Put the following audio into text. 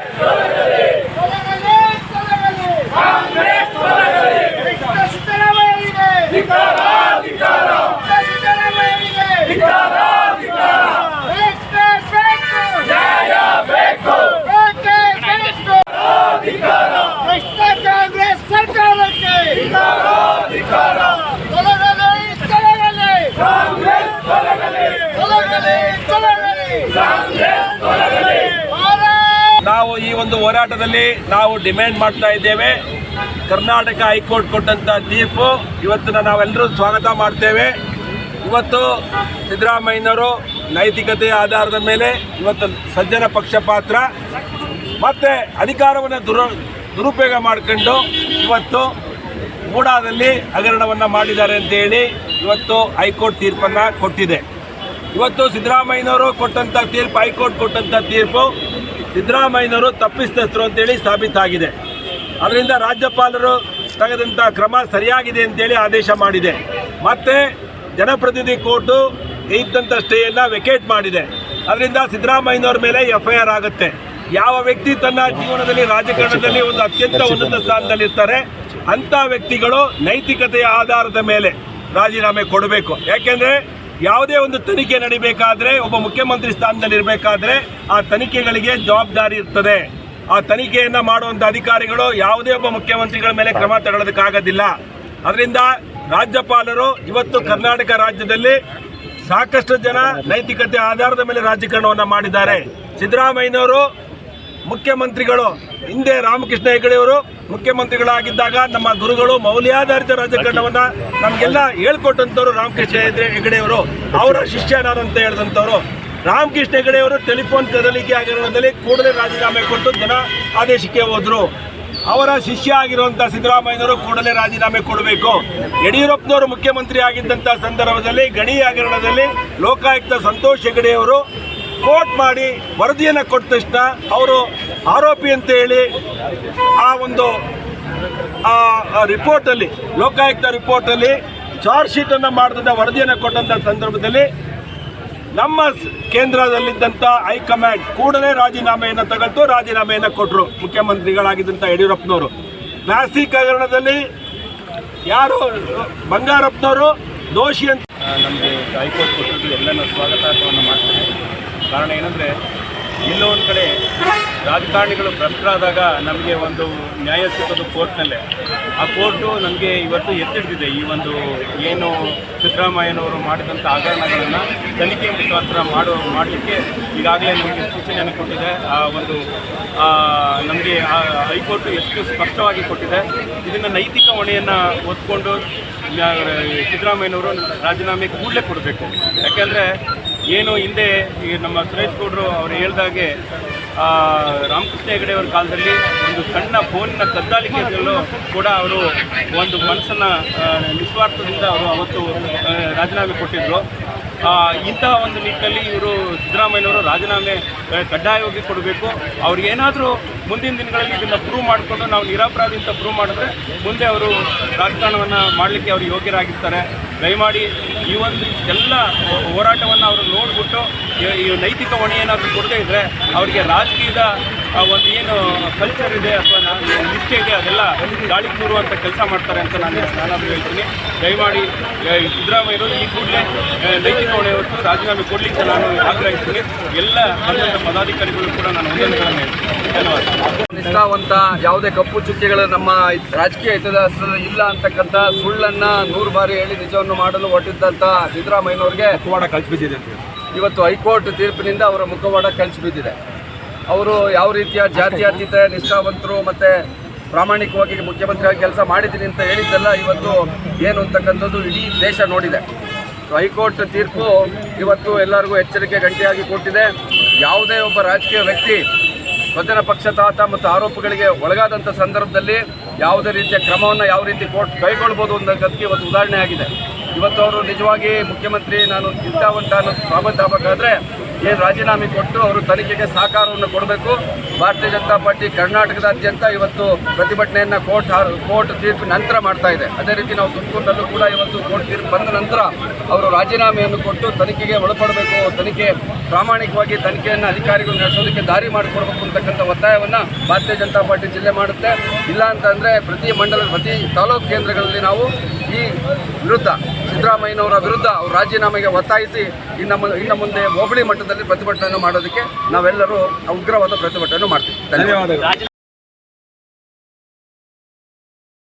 Yeah. ಈ ಒಂದು ಹೋರಾಟದಲ್ಲಿ ನಾವು ಡಿಮ್ಯಾಂಡ್ ಮಾಡ್ತಾ ಇದ್ದೇವೆ. ಕರ್ನಾಟಕ ಹೈಕೋರ್ಟ್ ಕೊಟ್ಟಂತ ತೀರ್ಪು ಇವತ್ತನ್ನು ನಾವೆಲ್ಲರೂ ಸ್ವಾಗತ ಮಾಡ್ತೇವೆ. ಇವತ್ತು ಸಿದ್ದರಾಮಯ್ಯನವರು ನೈತಿಕತೆಯ ಆಧಾರದ ಮೇಲೆ ಇವತ್ತು ಸಜ್ಜನ ಪಕ್ಷಪಾತ್ರ ಮತ್ತೆ ಅಧಿಕಾರವನ್ನು ದುರ, ದುರುಪಯೋಗ ಮಾಡಿಕೊಂಡು ಇವತ್ತು ಮೂಡಾದಲ್ಲಿ ಹಗರಣವನ್ನು ಮಾಡಿದ್ದಾರೆ ಅಂತೇಳಿ ಇವತ್ತು ಹೈಕೋರ್ಟ್ ತೀರ್ಪನ್ನು ಕೊಟ್ಟಿದೆ. ಇವತ್ತು ಸಿದ್ದರಾಮಯ್ಯನವರು ಕೊಟ್ಟಂಥ ತೀರ್ಪು, ಹೈಕೋರ್ಟ್ ಕೊಟ್ಟಂಥ ತೀರ್ಪು ಸಿದ್ದರಾಮಯ್ಯನವರು ತಪ್ಪಿಸ್ತಸ್ಥರು ಅಂತೇಳಿ ಸಾಬೀತಾಗಿದೆ. ಅದರಿಂದ ರಾಜ್ಯಪಾಲರು ತೆಗೆದಂಥ ಕ್ರಮ ಸರಿಯಾಗಿದೆ ಅಂತೇಳಿ ಆದೇಶ ಮಾಡಿದೆ. ಮತ್ತೆ ಜನಪ್ರತಿನಿಧಿ ಕೋರ್ಟು ಇದ್ದಂಥ ಸ್ಟೇಯನ್ನು ವೆಕೇಟ್ ಮಾಡಿದೆ. ಅದರಿಂದ ಸಿದ್ದರಾಮಯ್ಯನವ್ರ ಮೇಲೆ ಎಫ್ ಐ ಆರ್ ಆಗುತ್ತೆ. ಯಾವ ವ್ಯಕ್ತಿ ತನ್ನ ಜೀವನದಲ್ಲಿ ರಾಜಕಾರಣದಲ್ಲಿ ಒಂದು ಅತ್ಯಂತ ಉನ್ನತ ಸ್ಥಾನದಲ್ಲಿರ್ತಾರೆ, ಅಂಥ ವ್ಯಕ್ತಿಗಳು ನೈತಿಕತೆಯ ಆಧಾರದ ಮೇಲೆ ರಾಜೀನಾಮೆ ಕೊಡಬೇಕು. ಯಾಕೆಂದ್ರೆ ಯಾವುದೇ ಒಂದು ತನಿಖೆ ನಡಿಬೇಕಾದ್ರೆ, ಒಬ್ಬ ಮುಖ್ಯಮಂತ್ರಿ ಸ್ಥಾನದಲ್ಲಿ ಇರಬೇಕಾದ್ರೆ ಆ ತನಿಖೆಗಳಿಗೆ ಜವಾಬ್ದಾರಿ ಇರ್ತದೆ. ಆ ತನಿಖೆಯನ್ನ ಮಾಡುವಂತ ಅಧಿಕಾರಿಗಳು ಯಾವುದೇ ಒಬ್ಬ ಮುಖ್ಯಮಂತ್ರಿಗಳ ಮೇಲೆ ಕ್ರಮ ತಗೊಳ್ಳೋದಕ್ಕಾಗೋದಿಲ್ಲ. ಅದರಿಂದ ರಾಜ್ಯಪಾಲರು ಇವತ್ತು ಕರ್ನಾಟಕ ರಾಜ್ಯದಲ್ಲಿ ಸಾಕಷ್ಟು ಜನ ನೈತಿಕತೆ ಆಧಾರದ ಮೇಲೆ ರಾಜೀಕರಣವನ್ನು ಮಾಡಿದ್ದಾರೆ. ಸಿದ್ದರಾಮಯ್ಯನವರು ಮುಖ್ಯಮಂತ್ರಿಗಳು ಹಿಂದೆ ರಾಮಕೃಷ್ಣ ಹೆಗಡೆಯವರು ಮುಖ್ಯಮಂತ್ರಿಗಳಾಗಿದ್ದಾಗ ನಮ್ಮ ಗುರುಗಳು ಮೌಲ್ಯಾಧಾರಿತ ರಾಜಕಾರಣವನ್ನ ನಮಗೆಲ್ಲ ಹೇಳ್ಕೊಟ್ಟಂತವ್ರು ರಾಮಕೃಷ್ಣ ಹೆಗ್ಡೆ- ಹೆಗಡೆಯವರು ಅವರ. ಶಿಷ್ಯನಾರಂತ ಹೇಳಿದಂಥವ್ರು. ರಾಮಕೃಷ್ಣ ಹೆಗಡೆಯವರು ಟೆಲಿಫೋನ್ ಕದಲಿಕೆ ಹಗರಣದಲ್ಲಿ ಕೂಡಲೇ ರಾಜೀನಾಮೆ ಕೊಟ್ಟು ಜನ ಆದೇಶಕ್ಕೆ ಹೋದ್ರು. ಅವರ ಶಿಷ್ಯ ಆಗಿರುವಂತ ಸಿದ್ದರಾಮಯ್ಯನವರು ಕೂಡಲೇ ರಾಜೀನಾಮೆ ಕೊಡಬೇಕು. ಯಡಿಯೂರಪ್ಪನವರು ಮುಖ್ಯಮಂತ್ರಿ ಆಗಿದ್ದಂಥ ಸಂದರ್ಭದಲ್ಲಿ, ಗಣಿ ಹಗರಣದಲ್ಲಿ ಲೋಕಾಯುಕ್ತ ಸಂತೋಷ್ ಹೆಗಡೆಯವರು ಕೋರ್ಟ್ ಮಾಡಿ ವರದಿಯನ್ನು ಕೊಟ್ಟ ತಕ್ಷಣ ಅವರು ಆರೋಪಿ ಅಂತ ಹೇಳಿ ಆ ಒಂದು, ಆ ರಿಪೋರ್ಟಲ್ಲಿ ಲೋಕಾಯುಕ್ತ ರಿಪೋರ್ಟಲ್ಲಿ ಚಾರ್ಜ್ ಶೀಟನ್ನು ಮಾಡಿದಂಥ ವರದಿಯನ್ನು ಕೊಟ್ಟಂಥ ಸಂದರ್ಭದಲ್ಲಿ ನಮ್ಮ ಕೇಂದ್ರದಲ್ಲಿದ್ದಂಥ ಹೈಕಮಾಂಡ್ ಕೂಡಲೇ ರಾಜೀನಾಮೆಯನ್ನು ತಗೊಳ್ತು, ರಾಜೀನಾಮೆಯನ್ನು ಕೊಟ್ಟರು ಮುಖ್ಯಮಂತ್ರಿಗಳಾಗಿದ್ದಂಥ ಯಡಿಯೂರಪ್ಪನವರು. ಪ್ಲಾಸ್ಟಿಕ್ ಹಗರಣದಲ್ಲಿ ಯಾರು, ಬಂಗಾರಪ್ಪನವರು ದೋಷಿ ಅಂತ ನಮಗೆ ಹೈಕೋರ್ಟ್ ಕೊಟ್ಟಿದ್ದು ಎಲ್ಲನೂ ಸ್ವಾಗತಾರ್ಹವನ್ನು ಮಾಡ್ತಾರೆ. ಕಾರಣ ಏನಂದರೆ ಎಲ್ಲೋ ಒಂದು ಕಡೆ ರಾಜಕಾರಣಿಗಳು ಭ್ರಷ್ಟರಾದಾಗ ನಮಗೆ ಒಂದು ನ್ಯಾಯ ಸಿಗೋದು ಕೋರ್ಟ್ನಲ್ಲೇ. ಆ ಕೋರ್ಟು ನಮಗೆ ಇವತ್ತು ಎತ್ತಿಡ್ತಿದೆ ಈ ಒಂದು ಏನು ಸಿದ್ದರಾಮಯ್ಯನವರು ಮಾಡಿದಂಥ ಹಗರಣಗಳನ್ನು ತನಿಖೆ ಮುಖಾಂತರ ಮಾಡೋ, ಮಾಡಲಿಕ್ಕೆ ಈಗಾಗಲೇ ನಮಗೆ ಸೂಚನೆಯನ್ನು ಕೊಟ್ಟಿದೆ. ಆ ಒಂದು ನಮಗೆ ಆ ಹೈಕೋರ್ಟ್ ಎಷ್ಟು ಸ್ಪಷ್ಟವಾಗಿ ಕೊಟ್ಟಿದೆ. ಇದನ್ನು ನೈತಿಕ ಹೊಣೆಯನ್ನು ಹೊತ್ಕೊಂಡು ನ್ಯಾ- ಸಿದ್ದರಾಮಯ್ಯನವರು ರಾಜೀನಾಮೆ ಕೂಡಲೇ ಕೊಡಬೇಕು. ಯಾಕೆಂದರೆ ಏನು ಹಿಂದೆ ಈ ನಮ್ಮ ಸುರೇಶ್ ಗೌಡರು ಅವರು ಹೇಳ್ದಾಗೆ ರಾಮಕೃಷ್ಣ ಹೆಗಡೆಯವರ ಕಾಲದಲ್ಲಿ ಒಂದು ಸಣ್ಣ ಫೋನಿನ ಕದ್ದಾಲಿಕೆಯಲ್ಲೂ ಕೂಡ ಅವರು ಒಂದು ಮನಸ್ಸನ್ನು ನಿಸ್ವಾರ್ಥದಿಂದ ಅವರು ಅವತ್ತು ರಾಜೀನಾಮೆ ಕೊಟ್ಟಿದ್ದರು ಇಂತಹ ಒಂದು ನಿಟ್ಟಿನಲ್ಲಿ ಇವರು ಸಿದ್ದರಾಮಯ್ಯನವರು ರಾಜೀನಾಮೆ ಕಡ್ಡಾಯವಾಗಿ ಕೊಡಬೇಕು. ಅವ್ರಿಗೇನಾದರೂ ಮುಂದಿನ ದಿನಗಳಲ್ಲಿ ಇದನ್ನು ಪ್ರೂವ್ ಮಾಡಿಕೊಂಡು ನಾವು ನಿರಾಪರಾಧಿ ಅಂತ ಪ್ರೂವ್ ಮಾಡಿದ್ರೆ ಮುಂದೆ ಅವರು ರಾಜಕಾರಣವನ್ನು ಮಾಡಲಿಕ್ಕೆ ಅವರು ಯೋಗ್ಯರಾಗಿರ್ತಾರೆ. ದಯಮಾಡಿ ಈ ಒಂದು ಎಲ್ಲ ಹೋರಾಟವನ್ನು ಅವರು ನೋಡಿಬಿಟ್ಟು, ಈ- ನೈತಿಕ ಹೊಣೆ ಏನಾದರೂ ಕೊಡದೇ ಇದ್ದರೆ ಅವರಿಗೆ ರಾಜಕೀಯದ ಒಂದು ಏನು ಕಲ್ಚರ್ ಇದೆ ಅಥವಾ ನಾನು ನಿಷ್ಠೆ ಇದೆ ಅದೆಲ್ಲ ಗಾಳಿಗೆ ತೂರುವಂಥ ಕೆಲಸ ಮಾಡ್ತಾರೆ ಅಂತ ನಾನು ನಾನಾದರೂ ಹೇಳ್ತೀನಿ. ದಯಮಾಡಿ ಸಿದ್ದರಾಮಯ್ಯ ಸಿದ್ದರಾಮಯ್ಯರು ಈ ಕೂಡಲೇ ನೈತಿಕ ಹೊಣೆ ಹೊತ್ತು ರಾಜೀನಾಮೆ ಕೊಡಲಿಕ್ಕೆ ನಾನು ಆಗ್ರಹಿಸ್ತೀನಿ. ಎಲ್ಲ ಬಂದಂಥ ಪದಾಧಿಕಾರಿಗಳು ಕೂಡ ನಾನು ಹೇಳ್ತೀನಿ. ಧನ್ಯವಾದ. ನಿಷ್ಠಾವಂತ ಯಾವುದೇ ಕಪ್ಪು ಚುಕ್ಕೆಗಳು ನಮ್ಮ ರಾಜಕೀಯ ಹಿತದಾಸರು ಇಲ್ಲ ಅಂತಕ್ಕಂಥ ಸುಳ್ಳನ್ನ ನೂರು ಬಾರಿ ಹೇಳಿ ನಿಜವನ್ನು ಮಾಡಲು ಹೊರಟಿದ್ದಂಥ ಸಿದ್ದರಾಮಯ್ಯನವ್ರಿಗೆ ಮುಖವಾಡ ಕಲ್ಪಿಸಿದೆ ಅಂತ ಇವತ್ತು ಹೈಕೋರ್ಟ್ ತೀರ್ಪಿನಿಂದ ಅವರ ಮುಖವಾಡ ಕಲ್ಸಿ ಬಿದ್ದಿದೆ. ಅವರು ಯಾವ ರೀತಿಯ ಜಾತ್ಯತೀತ ನಿಷ್ಠಾವಂತರು ಮತ್ತು ಪ್ರಾಮಾಣಿಕವಾಗಿ ಮುಖ್ಯಮಂತ್ರಿಯಾಗಿ ಕೆಲಸ ಮಾಡಿದ್ದೀನಿ ಅಂತ ಹೇಳಿದ್ದೆಲ್ಲ ಇವತ್ತು ಏನು ಅಂತಕ್ಕಂಥದ್ದು ಇಡೀ ದೇಶ ನೋಡಿದೆ. ಹೈಕೋರ್ಟ್ ತೀರ್ಪು ಇವತ್ತು ಎಲ್ಲರಿಗೂ ಎಚ್ಚರಿಕೆ ಗಂಟೆಯಾಗಿ ಕೊಟ್ಟಿದೆ. ಯಾವುದೇ ಒಬ್ಬ ರಾಜಕೀಯ ವ್ಯಕ್ತಿ ಸ್ವಜನ ಪಕ್ಷಪಾತ ಮತ್ತು ಆರೋಪಗಳಿಗೆ ಒಳಗಾದಂಥ ಸಂದರ್ಭದಲ್ಲಿ ಯಾವುದೇ ರೀತಿಯ ಕ್ರಮವನ್ನು ಯಾವ ರೀತಿ ಕೋರ್ಟ್ ಕೈಗೊಳ್ಬೋದು ಅನ್ನೋದಕ್ಕೆ ಇವತ್ತು ಉದಾಹರಣೆ ಆಗಿದೆ ಇವತ್ತು ಅವರು ನಿಜವಾಗಿ ಮುಖ್ಯಮಂತ್ರಿ, ನಾನು ಚಿಂತಾವಂತ ಅನ್ನೋದು ಸಾಬೀತಾಗಬೇಕಾದ್ರೆ ಏನು ರಾಜೀನಾಮೆ ಕೊಟ್ಟು ಅವರು ತನಿಖೆಗೆ ಸಹಕಾರವನ್ನು ಕೊಡಬೇಕು? ಭಾರತೀಯ ಜನತಾ ಪಾರ್ಟಿ ಕರ್ನಾಟಕದಾದ್ಯಂತ ಇವತ್ತು ಪ್ರತಿಭಟನೆಯನ್ನು ಕೋರ್ಟ್ ಕೋರ್ಟ್ ತೀರ್ಪು ನಂತರ ಮಾಡ್ತಾ ಇದೆ. ಅದೇ ರೀತಿ ನಾವು ತುಮಕೂರಿನಲ್ಲೂ ಕೂಡ ಇವತ್ತು ಕೋರ್ಟ್ ತೀರ್ಪು ಬಂದ ನಂತರ ಅವರು ರಾಜೀನಾಮೆಯನ್ನು ಕೊಟ್ಟು ತನಿಖೆಗೆ ಒಳಪಡಬೇಕು. ತನಿಖೆ ಪ್ರಾಮಾಣಿಕವಾಗಿ ತನಿಖೆಯನ್ನು ಅಧಿಕಾರಿಗಳು ನಡೆಸೋದಕ್ಕೆ ದಾರಿ ಮಾಡಿಕೊಡ್ಬೇಕು ಅಂತಕ್ಕಂಥ ಒತ್ತಾಯವನ್ನು ಭಾರತೀಯ ಜನತಾ ಪಾರ್ಟಿ ಜಿಲ್ಲೆ ಮಾಡುತ್ತೆ. ಇಲ್ಲ ಅಂತಂದರೆ ಪ್ರತಿ ಮಂಡಲ, ಪ್ರತಿ ತಾಲೂಕು ಕೇಂದ್ರಗಳಲ್ಲಿ ನಾವು ಈ ವಿರುದ್ಧ ಸಿದ್ದರಾಮಯ್ಯನವರ ವಿರುದ್ಧ ಅವರು ರಾಜೀನಾಮೆಗೆ ಒತ್ತಾಯಿಸಿ ಇನ್ನು ಇನ್ನು ಮುಂದೆ ಹೋಬಳಿ ಮಟ್ಟದಲ್ಲಿ ಪ್ರತಿಭಟನೆ ಮಾಡೋದಕ್ಕೆ ನಾವೆಲ್ಲರೂ ಉಗ್ರವಾದ ಪ್ರತಿಭಟನೆ ಮಾಡ್ತೀವಿ. ಧನ್ಯವಾದ